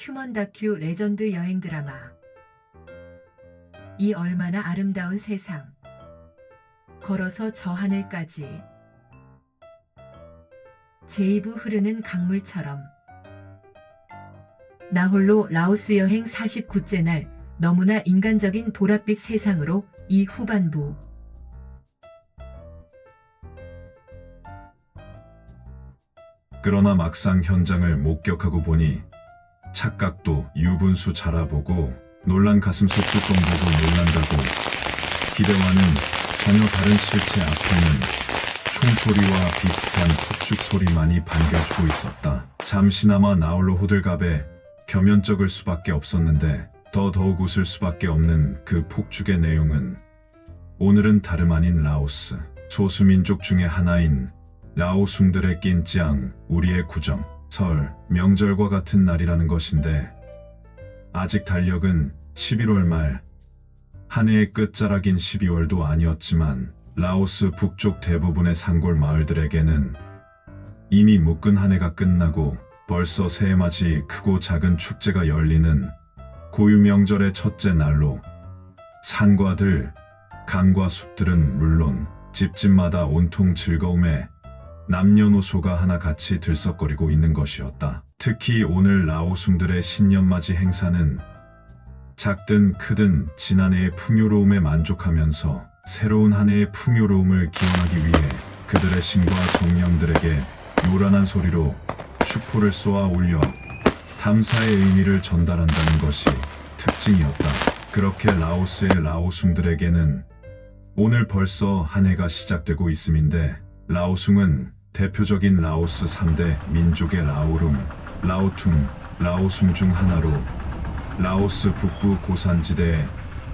휴먼 다큐 레전드 여행 드라마. 이 얼마나 아름다운 세상. 걸어서 저 하늘까지. 제이브 흐르는 강물처럼. 나 홀로 라오스 여행 49째 날 너무나 인간적인 보랏빛 세상으로 이 후반부. 그러나 막상 현장을 목격하고 보니 착각도 유분수 자라보고 놀란 가슴 속 뚜껑 보고 놀란다고 기대와는 전혀 다른 실체 앞에는 총소리와 비슷한 폭죽 소리만이 반겨주고 있었다. 잠시나마 나홀로 호들갑에 겸연쩍을 수밖에 없었는데 더더욱 웃을 수밖에 없는 그 폭죽의 내용은 오늘은 다름 아닌 라오스 소수민족 중의 하나인 라오숭들의 낀짱, 우리의 구정, 설, 명절과 같은 날이라는 것인데 아직 달력은 11월 말, 한 해의 끝자락인 12월도 아니었지만 라오스 북쪽 대부분의 산골 마을들에게는 이미 묶은 한 해가 끝나고 벌써 새해맞이 크고 작은 축제가 열리는 고유 명절의 첫째 날로 산과 들, 강과 숲들은 물론 집집마다 온통 즐거움에 남녀노소가 하나 같이 들썩거리고 있는 것이었다. 특히 오늘 라오숭들의 신년맞이 행사는 작든 크든 지난해의 풍요로움에 만족하면서 새로운 한 해의 풍요로움을 기원하기 위해 그들의 신과 정령들에게 요란한 소리로 슈포를 쏘아 올려 감사의 의미를 전달한다는 것이 특징이었다. 그렇게 라오스의 라오숭들에게는 오늘 벌써 한 해가 시작되고 있음인데 라오숭은 대표적인 라오스 3대 민족의 라오룸, 라오퉁, 라오숭 중 하나로 라오스 북부 고산지대에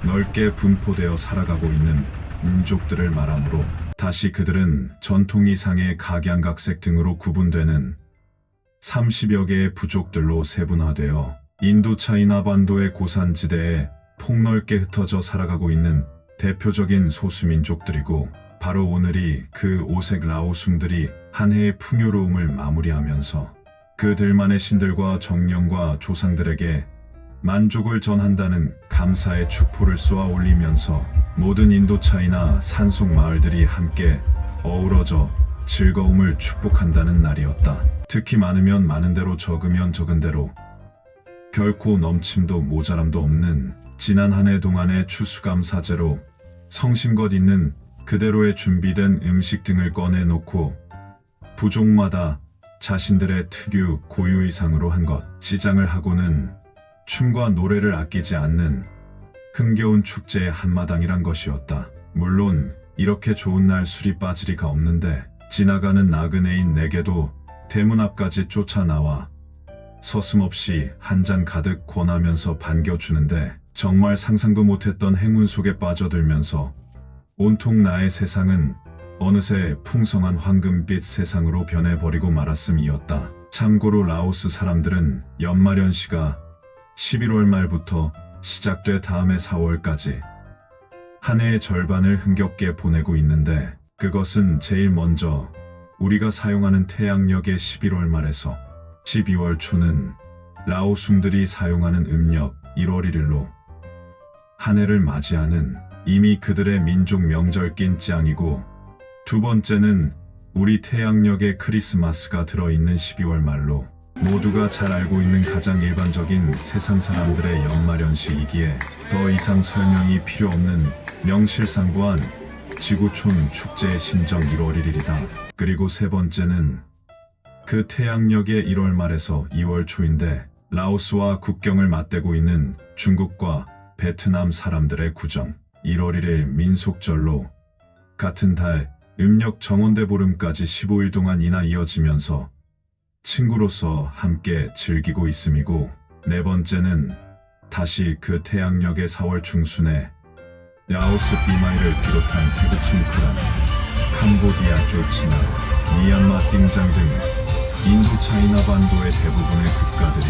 넓게 분포되어 살아가고 있는 민족들을 말하므로 다시 그들은 전통 이상의 각양각색 등으로 구분되는 30여 개의 부족들로 세분화되어 인도차이나 반도의 고산지대에 폭넓게 흩어져 살아가고 있는 대표적인 소수민족들이고 바로 오늘이 그 오색 라오숭들이 한 해의 풍요로움을 마무리하면서 그들만의 신들과 정령과 조상들에게 만족을 전한다는 감사의 축포를 쏘아 올리면서 모든 인도차이나 산속 마을들이 함께 어우러져 즐거움을 축복한다는 날이었다. 특히 많으면 많은 대로 적으면 적은 대로 결코 넘침도 모자람도 없는 지난 한 해 동안의 추수감사제로 성심껏 있는 그대로의 준비된 음식 등을 꺼내놓고 부족마다 자신들의 특유 고유의상으로 한 것 시장을 하고는 춤과 노래를 아끼지 않는 흥겨운 축제의 한마당이란 것이었다. 물론 이렇게 좋은 날 술이 빠질 리가 없는데 지나가는 나그네인 내게도 대문 앞까지 쫓아나와 서슴없이 한 잔 가득 권하면서 반겨주는데 정말 상상도 못했던 행운 속에 빠져들면서 온통 나의 세상은 어느새 풍성한 황금빛 세상으로 변해버리고 말았음이었다. 참고로 라오스 사람들은 연말연시가 11월 말부터 시작돼 다음해 4월까지 한 해의 절반을 흥겹게 보내고 있는데 그것은 제일 먼저 우리가 사용하는 태양력의 11월 말에서 12월 초는 라오숭들이 사용하는 음력 1월 1일로 한 해를 맞이하는 이미 그들의 민족 명절 낀짱이고 두 번째는 우리 태양력의 크리스마스가 들어있는 12월 말로 모두가 잘 알고 있는 가장 일반적인 세상 사람들의 연말연시이기에 더 이상 설명이 필요 없는 명실상부한 지구촌 축제의 신정 1월 1일이다. 그리고 세 번째는 그 태양력의 1월 말에서 2월 초인데 라오스와 국경을 맞대고 있는 중국과 베트남 사람들의 구정 1월 1일 민속절로 같은 달 음력 정원대 보름까지 15일 동안 이나 이어지면서 친구로서 함께 즐기고 있음이고 네 번째는 다시 그 태양력의 4월 중순에 라오스 비마이를 비롯한 태국 숭크란, 캄보디아 조치나, 미얀마 띵장 등 인도 차이나 반도의 대부분의 국가들이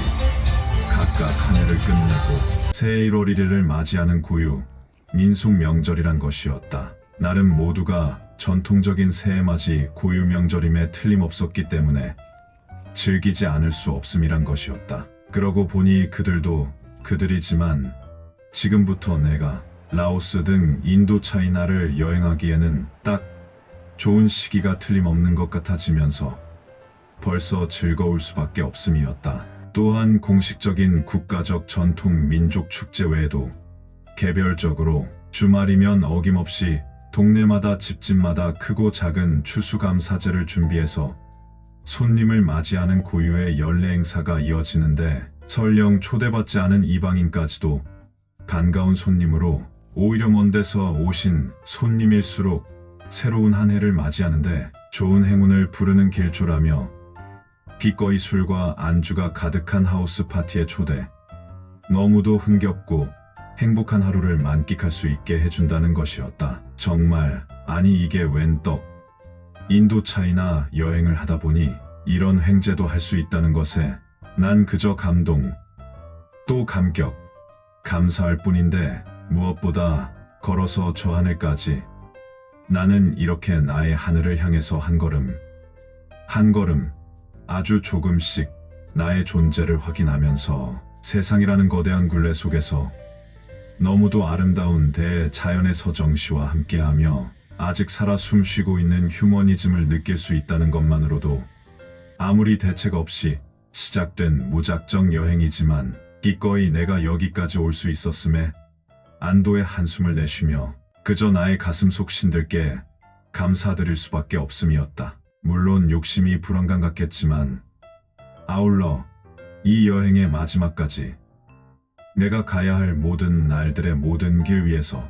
각각 한 해를 끝내고 새해 1월 1일을 맞이하는 고유 민속 명절이란 것이었다. 나름 모두가 전통적인 새해맞이 고유 명절임에 틀림없었기 때문에 즐기지 않을 수 없음이란 것이었다. 그러고 보니 그들도 그들이지만 지금부터 내가 라오스 등 인도 차이나를 여행하기에는 딱 좋은 시기가 틀림없는 것 같아지면서 벌써 즐거울 수밖에 없음이었다. 또한 공식적인 국가적 전통 민족 축제 외에도 개별적으로 주말이면 어김없이 동네마다 집집마다 크고 작은 추수감사제를 준비해서 손님을 맞이하는 고유의 연례 행사가 이어지는데 설령 초대받지 않은 이방인까지도 반가운 손님으로 오히려 먼 데서 오신 손님일수록 새로운 한 해를 맞이하는데 좋은 행운을 부르는 길조라며 기꺼이 술과 안주가 가득한 하우스 파티에 초대. 너무도 흥겹고 행복한 하루를 만끽할 수 있게 해준다는 것이었다. 정말 아니 이게 웬 떡. 인도 차이나 여행을 하다 보니 이런 횡재도 할 수 있다는 것에 난 그저 감동, 또 감격, 감사할 뿐인데 무엇보다 걸어서 저 하늘까지. 나는 이렇게 나의 하늘을 향해서 한 걸음, 한 걸음, 아주 조금씩 나의 존재를 확인하면서 세상이라는 거대한 굴레 속에서 너무도 아름다운 대자연의 서정시와 함께하며 아직 살아 숨쉬고 있는 휴머니즘을 느낄 수 있다는 것만으로도 아무리 대책 없이 시작된 무작정 여행이지만 기꺼이 내가 여기까지 올 수 있었음에 안도의 한숨을 내쉬며 그저 나의 가슴 속 신들께 감사드릴 수밖에 없음이었다. 물론 욕심이 불안감 같겠지만 아울러 이 여행의 마지막까지 내가 가야 할 모든 날들의 모든 길 위에서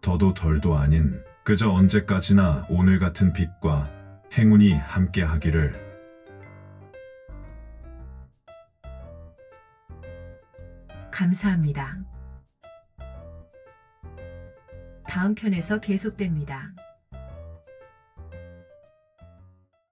더도 덜도 아닌 그저 언제까지나 오늘 같은 빛과 행운이 함께 하기를 감사합니다. 다음 편에서 계속됩니다.